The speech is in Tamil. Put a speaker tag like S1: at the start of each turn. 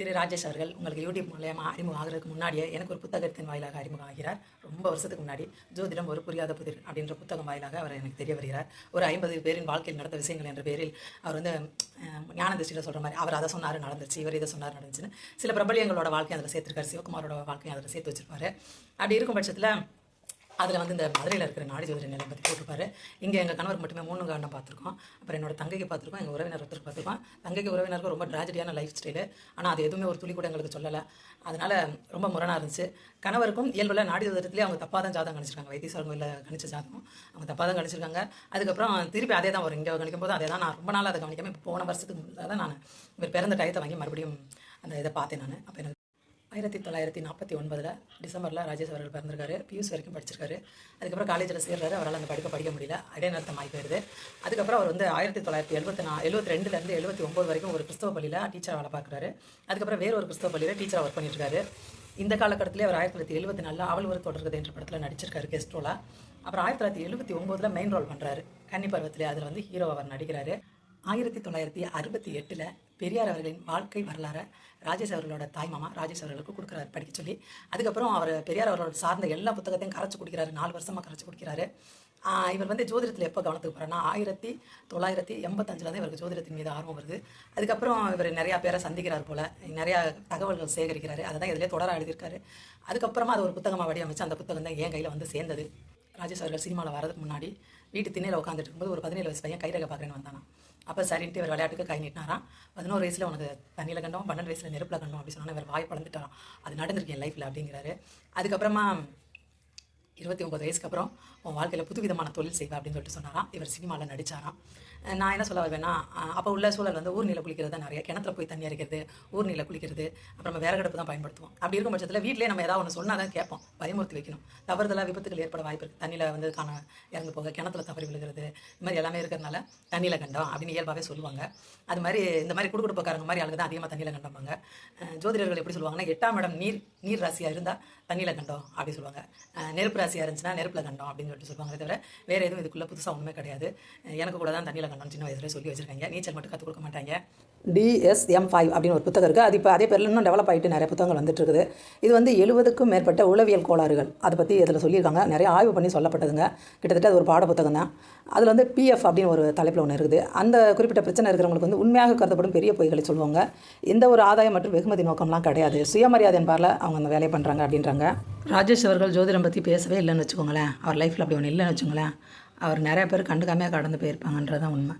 S1: திரு ராஜேஷ் அவர்கள் உங்களுக்கு யூடியூப் மூலயமா அறிமுகம் ஆகிறதுக்கு முன்னாடியே எனக்கு ஒரு புத்தகத்தின் வாயிலாக அறிமுகம் ஆகிறார். ரொம்ப வருஷத்துக்கு முன்னாடி ஜோதிடம் ஒரு புரியாத புதிர் அப்படின்ற புத்தகம் வாயிலாக அவர் எனக்கு தெரிய வருகிறார். ஒரு ஐம்பது பேரின் வாழ்க்கையில் நடந்த விஷயங்கள் என்ற பேரில் அவர் வந்து அஹ், ஞான திருஷ்டியில் சொல்கிற மாதிரி அவர் அதை சொன்னார் நடந்துச்சு இவர் இதை சொன்னார் நடந்துச்சுன்னு. சில பிரபலியங்களோட வாழ்க்கையை அதில் சேர்த்துருக்காரு. சிவகுமாரோட வாழ்க்கையை அதில் சேர்த்து வச்சிருப்பாரு. அப்படி இருக்கும் பட்சத்தில் அதில் வந்து இந்த மதுரையில் இருக்கிற நாடி ஜோதிட நிலையம் பற்றி போட்டிருப்பாரு. இங்கே எங்கள் கணவர் மட்டுமே மூணு காண்டம் பார்த்துருக்கோம். அப்புறம் என்னோட தங்கைக்கு பார்த்துருக்கோம். எங்கள் உறவினர் ஒருத்தருக்கு பார்த்துருக்கோம். தங்கைக்கு உறவினருக்கு ரொம்ப ட்ராஜடியான லைஃப் ஸ்டைலு ஆனால் அது எதுவுமே ஒரு துளி கூட எங்களுக்கு சொல்லலை. அதனால் ரொம்ப முரணாக இருந்துச்சு. கணவருக்கும் இயல்பில் நாடி ஜோதிடத்துலேயே அவங்க தப்பாக தான் ஜாதகம் கணிச்சிருக்காங்க. வைத்தீஸ்வரன் கோயிலில் கணிச்ச ஜாதகம். அவங்க தப்பாக தான் கணிச்சிருக்காங்க. அதுக்கப்புறம் திருப்பி அதே தான் வரும். இங்கே கணிக்கும் போது அதே தான் நான் ரொம்ப நாள் அதை கவனிக்காமல் போன வருஷத்துக்கு முன்னாடி தான் நான் இவர் பிறந்த டயத்தை வாங்கி மறுபடியும் அந்த இதை பார்த்தேன் நான். அப்போ எனக்கு ஆயிரத்தி தொள்ளாயிரத்தி நாற்பத்தி ஒன்பதில் டிசம்பரில் ராஜேஷ் அவர்கள் பிறந்திருக்காரு பியூஸ் வரைக்கும் படிச்சிருக்காரு. அதுக்கப்புறம் காலேஜில் சேர்றாரு. அவரால் அந்த படிக்க படிக்க முடியல. இடைநிறுத்தம் ஆகி போயிருது. அதுக்கப்புறம் அவர் வந்து ஆயிரத்தி தொள்ளாயிரத்தி எழுபத்தி நா எழுபத்தி ரெண்டுலேருந்து எழுபத்தி ஒம்பது வரைக்கும் ஒரு கிறிஸ்தவ பள்ளியில் டீச்சர் வேலை பார்க்குறாரு. அதுக்கப்புறம் வேறு ஒரு கிறிஸ்தவ பள்ளியில் டீச்சராக ஒர்க் பண்ணியிருக்காரு இந்த காலகட்டத்திலே அவர் ஆயிரத்தி தொள்ளாயிரத்தி எழுபத்தி நாலில் அவள் ஒரு தொடர்கதை என்ற படத்தில் நடிச்சிருக்காரு கெஸ்ட் ரோலாக அப்புறம் ஆயிரத்தி தொள்ளாயிரத்தி எழுபத்தி ஒம்போதில் மெயின் ரோல் பண்ணுறாரு கன்னி பருவத்தில் அதில் வந்து ஹீரோ அவர் நடிக்கிறாரு. ஆயிரத்தி தொள்ளாயிரத்தி அறுபத்தி எட்டில் பெரியார் அவர்களின் வாழ்க்கை வரலாறை ராஜேஷ் அவர்களோட தாய் மாமா ராஜேஷ் அவர்களுக்கு கொடுக்குறாரு படிக்க சொல்லி. அதுக்கப்புறம் அவர் பெரியார் அவர்களோட சார்ந்த எல்லா புத்தகத்தையும் கரைச்சி குடிக்கிறாரு நாலு வருஷமாக கரைச்சி குடிக்கிறாரு. இவர் வந்து ஜோதிடத்தில் எப்போ கவனத்துக்கு போகிறேன்னா ஆயிரத்தி தொள்ளாயிரத்தி எண்பத்தஞ்சில் தான் இவருக்கு ஜோதிடத்தின் மீது ஆர்வம் வருது. அதுக்கப்புறம் இவர் நிறையா பேரை சந்திக்கிறார் போல் நிறையா தகவல்கள் சேகரிக்கிறாரு. அதை தான் இதிலே தொடர எழுதியிருக்காரு. அதுக்கப்புறமா அது ஒரு புத்தகமாக வடிவமைச்சு அந்த புத்தகம் தான் என் கையில் வந்து சேர்ந்தது. ராஜேஷ் அவர்கள் சினிமாவில் வரதுக்கு முன்னாடி வீட்டு திண்ணையில் உட்காந்துட்டு இருக்கும்போது ஒரு பதினேழு வயசு பையன் கைரக பார்க்குறேன்னு வந்தானா அப்போ சரின்ட்டு இவர் விளையாட்டுக்கு கை நீட்டினாராம் பதினோரு வயசில் உனக்கு தண்ணியில் கண்டோம் பன்னெண்டு வயசில் நெருப்பில் கண்டோம் அப்படின்னு சொன்னால் இவர் வாய் பழந்துட்டாராம். அது நடந்திருக்கு என் லைஃப்பில் அப்படிங்கிறாரு. அதுக்கப்புறமா இருபத்தி ஒம்பது வயசுக்கு அப்புறம் உன் வாழ்க்கையில் புதுவிதமான தொழில் செய்வேன் அப்படின்னு சொல்லிட்டு சொன்னாராம். இவர் சினிமாவில் நடிச்சாராம். நான் என்ன சொல்ல வருவேன்னா அப்போ உள்ள சூழல் வந்து ஊர் குளிக்கிறது தான் நிறைய. கிணத்துல போய் தண்ணி அரைக்கிறது ஊர் குளிக்கிறது அப்புறம் நம்ம விறகடுப்பு தான் பயன்படுத்துவோம். அப்படி இருக்கும் பட்சத்தில் வீட்டிலே நம்ம ஏதாவது ஒன்று சொன்னால் தான் கேட்போம். பயமுறுத்தி வைக்கணும். தவறுதலாக விபத்துகள் ஏற்பட வாய்ப்பு இருக்குது தண்ணியில் வந்து காண இறந்து போக கிணத்துல தவறி விழுகிறது இது மாதிரி எல்லாமே இருக்கிறதுனால தண்ணியில் கண்டம் அப்படின்னு இயல்பாகவே சொல்லுவாங்க. அது மாதிரி இந்த மாதிரி குடுக்குடுப்பக்காரங்க மாதிரி ஆளுங்க தான் அதிகமாக தண்ணியில் கண்டப்பாங்க ஜோதிடர்கள் எப்படி சொல்லுவாங்கன்னா எட்டாம் இடம் நீர் நீர் ராசியாக இருந்தால் தண்ணியில் கண்டம் அப்படின்னு சொல்லுவாங்க. நெருப்பு நெருப்பு ராசியாக இருந்துச்சுன்னா நெருப்பில் கண்டோம் அப்படின்னு சொல்லிட்டு சொல்லுவாங்க தவிர வேறு எதுவும் இதுக்குள்ளே புதுசாக ஒன்றுமே கிடையாது. எனக்கு கூட தான் தண்ணியில் கண்டோம் சின்ன வயசுல சொல்லி வச்சிருக்காங்க. நீச்சல் மட்டும் கற்றுக் கொடுக்க மாட்டாங்க. டிஎஸ்எம் ஃபைவ் அப்படின்னு ஒரு புத்தகம் இருக்குது அது இப்போ அதே பேரில் இன்னும் டெவலப் ஆகிட்டு நிறைய புத்தகங்கள் வந்துட்டு இருக்குது. இது வந்து எழுபதுக்கும் மேற்பட்ட உளவியல் கோளாறுகள். அதை பற்றி இதில் சொல்லியிருக்காங்க. நிறைய ஆய்வு பண்ணி சொல்லப்பட்டதுங்க. கிட்டத்தட்ட அது ஒரு பாட புத்தகம் தான். அதில் வந்து பிஎஃப் அப்படின்னு ஒரு தலைப்பில் ஒன்று இருக்குது. அந்த குறிப்பிட்ட பிரச்சனை இருக்கிறவங்களுக்கு வந்து உண்மையாக கருதப்படும் பெரிய பொய்களை சொல்லுவாங்க. எந்த ஒரு ஆதாயம் மற்றும் வெகுமதி நோக்கம்லாம் கிடையாது. சுயமரியாதை என்பாரில் அவங்க அந்த வேலையை பண்ணுறாங்க அப்படின்றாங்க. ராஜேஷ் அவர்கள் ஜோதிடம் பற்றி பேசவே இல்லைன்னு வச்சுக்கோங்களேன். அவர் லைஃப்பில் அப்படி ஒன்று இல்லைன்னு வச்சுக்கோங்களேன். அவர் நிறையா பேர் கண்டுக்காமையாக கடந்து போயிருப்பாங்கன்றது தான் உண்மை.